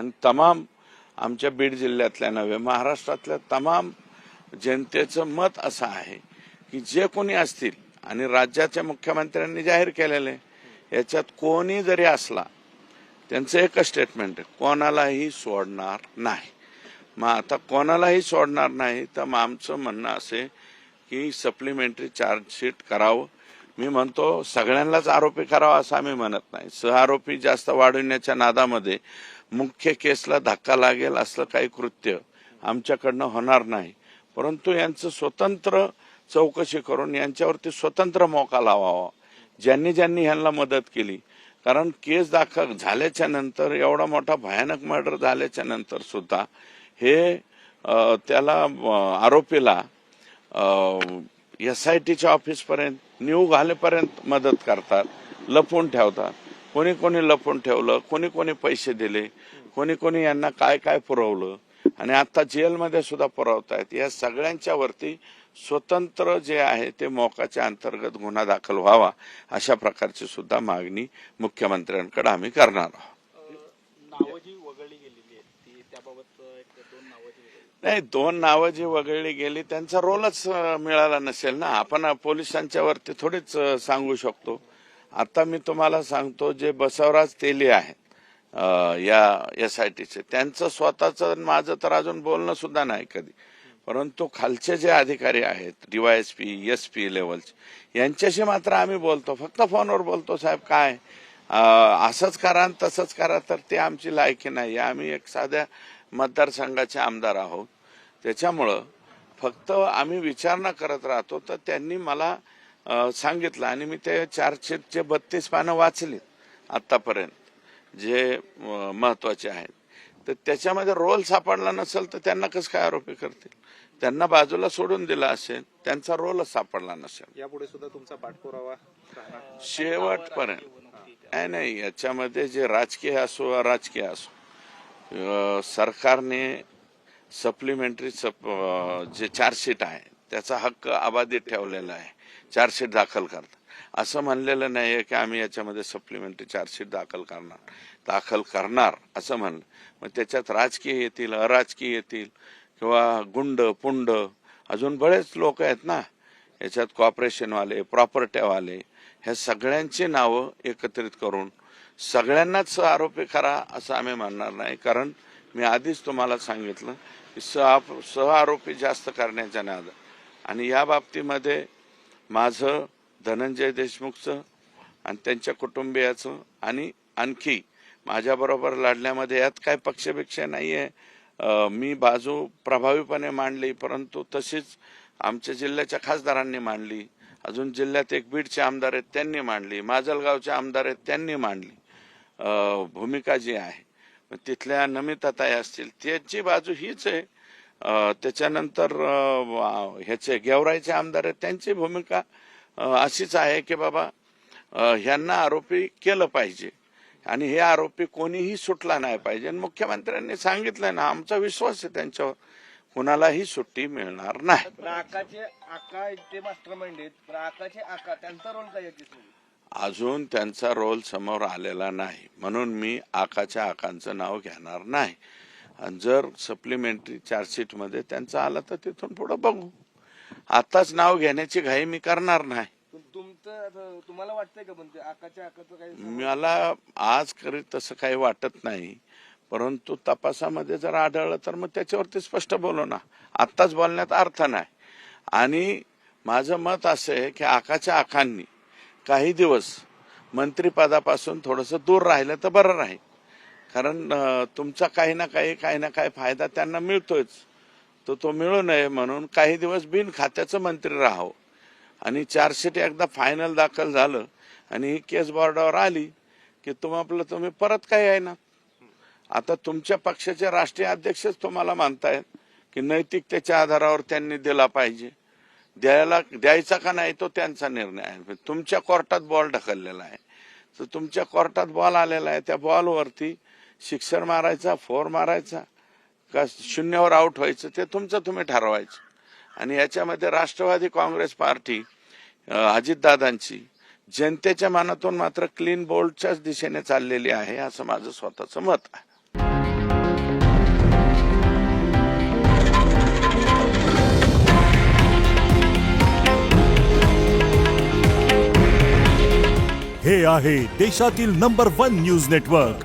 आणि तमाम आमच्या बीड जिल्ह्यातल्या नव्हे महाराष्ट्रातल्या तमाम जनतेचं मत असं आहे की जे कोणी असतील आणि राज्याच्या मुख्यमंत्र्यांनी जाहीर केलेले याच्यात कोणी जरी असला त्यांचं एकच स्टेटमेंट आहे कोणालाही सोडणार नाही. मग आता कोणालाही सोडणार नाही तर मग आमचं म्हणणं असे की सप्लिमेंटरी चार्जशीट करावं. मी म्हणतो सगळ्यांनाच आरोपी करावा असं आम्ही म्हणत नाही. सहआरोपी जास्त वाढवण्याच्या नादामध्ये मुख्य केसला धक्का लागेल असलं काही कृत्य आमच्याकडनं होणार नाही. परंतु यांचं स्वतंत्र चौकशी करून यांच्यावरती स्वतंत्र मोका लावावा. ज्यांनी ज्यांनी ह्यांना मदत केली. कारण केस दाखल झाल्याच्यानंतर एवढा मोठा भयानक मर्डर झाल्याच्यानंतर सुद्धा हे त्याला आरोपीला एस आय टीच्या ऑफिसपर्यंत न्यू घालेपर्यंत मदत करतात लपवून ठेवतात. कोणी कोणी लपवून ठेवलं कोणी कोणी पैसे दिले कोणी कोणी यांना काय काय पुरवलं. आणि आता जेलमध्ये सुद्धा पुरवतायत. या सगळ्यांच्या वरती स्वतंत्र जे आहे ते मोकाच्या अंतर्गत गुन्हा दाखल व्हावा अशा प्रकारची सुद्धा मागणी मुख्यमंत्र्यांकडे आम्ही करणार आहोत. नाही दोन नावं जी वगळली गेली त्यांचा रोलच मिळाला नसेल ना. आपण पोलिसांच्या वरती थोडीच सांगू शकतो. आता मी तुम्हाला सांगतो जे बसवराज तेली आहेत या एस आय टीचे त्यांचं स्वतःचं माझं तर अजून बोलणं सुद्धा नाही कधी. परंतु खालचे जे अधिकारी आहेत डीवायएसपी एस पी लेवलचे यांच्याशी मात्र आम्ही बोलतो. फक्त फोनवर बोलतो साहेब काय? असंच करा आणि तसंच करा तर ते आमची लायकी नाही. आम्ही एक साध्या मतदारसंघाचे आमदार आहोत. त्याच्यामुळं फक्त आम्ही विचारणा करत राहतो तर त्यांनी मला सांगितलं. आणि मी ते चार्जशीटचे बत्तीस पानं वाचलीत आतापर्यंत जे महत्त्वाचे आहेत. तर त्याच्यामध्ये रोल सापडला नसेल तर त्यांना कसं काय आरोपी करतील? त्यांना बाजूला सोडून दिला असेल त्यांचा रोलच सापडला नसेल. यापुढे सुद्धा तुमचा पाठपुरावा शेवटपर्यंत नाही नाही याच्यामध्ये जे राजकीय असो अराजकीय असो सरकारने सप्लिमेंटरी सप जे चार्जशीट आहे त्याचा हक्क अबाधित ठेवलेला आहे. चार्जशीट दाखल करतात असं म्हणलेलं नाही आहे की आम्ही याच्यामध्ये सप्लिमेंटरी चार्जशीट दाखल करणार. दाखल करणार असं म्हणलं. मग त्याच्यात राजकीय येतील अराजकीय येतील किंवा गुंड पुंड अजून बरेच लोक आहेत ना. याच्यात कॉपरेशनवाले प्रॉपर्ट्यावाले ह्या सगळ्यांची नावं एकत्रित करून सगळ्यांनाच आरोपी करा असं आम्ही म्हणणार नाही. कारण मी आधीच तुम्हाला सांगितलं की सह सह आरोपी जास्त करण्याच्या नादात आणि या बाबतीमध्ये माझं धनंजय देशमुखचं आणि त्यांच्या कुटुंबियाचं आणि आणखी माझ्याबरोबर लढण्यामध्ये यात काय पक्षपेक्षा नाही आहे मी बाजू प्रभावीपणे मांडली परंतु तशीच आमच्या जिल्ह्याच्या खासदारांनी मांडली. अजून जिल्ह्यात एक बीडचे आमदार आहेत त्यांनी मांडली. माजलगावचे आमदार आहेत त्यांनी मांडली. भूमिका जी आहे मग तिथल्या नमिताताई असतील त्यांची बाजू हीच आहे. त्याच्यानंतर ह्याचे गेवराईचे आमदार आहेत त्यांची भूमिका अशीच आहे की बाबा ह्यांना आरोपी केलं पाहिजे. आणि हे आरोपी कोणीही सुटला नाही पाहिजे. आणि मुख्यमंत्र्यांनी सांगितलं ना आमचा विश्वास आहे त्यांच्यावर. कुणालाही सुट्टी मिळणार नाही. अजून त्यांचा रोल समोर आलेला नाही. म्हणून मी आकाच्या आकांचं नाव घेणार नाही. आणि जर सप्लिमेंटरी चार्जशीटमध्ये त्यांचं आलं तर तिथून पुढं बघू. आताच नाव घेण्याची घाई मी करणार नाही. तुम्हाला वाटतंय का पण ते आकाच्या आकाचं काही मला आज करीत तसं काही वाटत नाही. परंतु तपासामध्ये जर आढळलं तर मग त्याच्यावरती स्पष्ट बोलू ना. आत्ताच बोलण्यात अर्थ नाही. आणि माझं मत असं आहे की आकाच्या आखांनी काही दिवस मंत्रिपदापासून थोडंसं दूर राहिलं तर बरं राहील. कारण तुमचा काही ना काही काही ना काही फायदा त्यांना मिळतोच तर तो मिळू नये म्हणून काही दिवस बिन खात्याचं मंत्री राहावं. आणि चार्जशीट एकदा फायनल दाखल झालं आणि ही केस बोर्डावर आली की तुम आपलं तुम्ही परत काही आहे ना? आता तुमच्या पक्षाचे राष्ट्रीय अध्यक्षच तुम्हाला मानतायत की नैतिकतेच्या आधारावर त्यांनी दिला पाहिजे. द्यायला द्यायचा का नाही तो त्यांचा निर्णय आहे. तुमच्या कोर्टात बॉल ढकललेला आहे. तर तुमच्या कोर्टात बॉल आलेला आहे. त्या बॉलवरती सिक्सर मारायचा फोर मारायचा का शून्यावर आऊट व्हायचं ते तुमचं तुम्ही ठरवायचं. आणि याच्यामध्ये राष्ट्रवादी काँग्रेस पार्टी अजितदादांची जनतेच्या मनातून मात्र क्लीन बोल्डच्याच दिशेने चाललेली आहे असं माझं स्वतःचं मत आहे. हे आहे देशातील नंबर वन न्यूज नेटवर्क